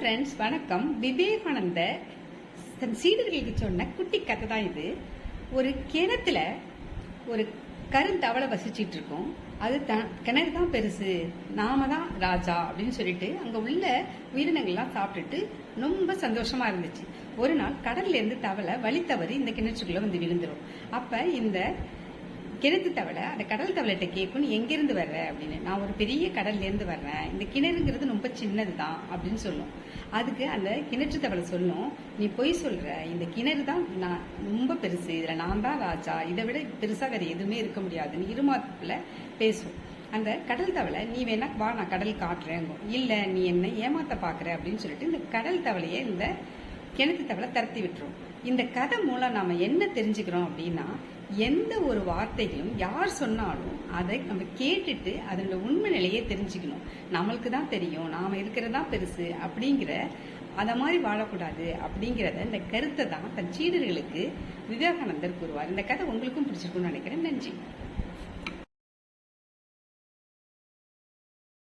Friends வணக்கம். விவேகானந்த தன் சீடர்களுக்கு சொன்ன குட்டி கதை தான் இது. ஒரு கிணத்துல ஒரு கருந்தவளை வசிச்சிட்டு இருக்கோம். அது த கிணறு தான் பெருசு. நாம தான் ராஜா அப்படின்னு சொல்லிட்டு அங்க உள்ள உயிரினங்கள்லாம் சாப்பிட்டுட்டு ரொம்ப சந்தோஷமா இருந்துச்சு. ஒரு நாள் கடல்ல இருந்து தவளை வழி தவறி இந்த கிணற்றுக்குள்ள வந்து விழுந்துடும் அப்ப இந்த கிணத்து தவளை அந்த கடல் தவளைகிட்ட கேட்கும் நீ எங்கிருந்து வர்ற? அப்படின்னு. நான் ஒரு பெரிய கடல்லேருந்து வர்றேன். இந்த கிணறுங்கிறது ரொம்ப சின்னது தான் அப்படின்னு சொல்லும். அதுக்கு அந்த கிணற்று தவளை சொல்லும் நீ பொய் சொல்கிற இந்த கிணறு தான் நான் ரொம்ப பெருசு. இதில் நான் தான் ராஜா. இதை விட பெருசாக வேறு எதுவுமே இருக்க முடியாதுன்னு இருமாப்பில் பேசும். அந்த கடல் தவளை நீ வேணா வா நான் கடல் காட்டுறேங்கோ இல்லை நீ என்ன ஏமாத்த பார்க்குற அப்படின்னு சொல்லிட்டு இந்த கடல் தவளையை இந்த கிணத்து தவளை தரத்தி விட்டுரும். இந்த கதை மூலம் நாம என்ன தெரிஞ்சுக்கிறோம் அப்படின்னா எந்த ஒரு வார்த்தைகளும் யார் சொன்னாலும் அதை நம்ம கேட்டுட்டு அதனோட உண்மை நிலையை தெரிஞ்சுக்கணும். நம்மளுக்கு தான் தெரியும் நாம இருக்கிறதா பெருசு அப்படிங்கிற அத மாதிரி வாழக்கூடாது அப்படிங்கிறத இந்த கருத்தை தான் தன் சீடர்களுக்கு விவேகானந்தர் கூறுவார். இந்த கதை உங்களுக்கும் பிடிச்சிருக்கும்னு நினைக்கிறேன். நன்றி.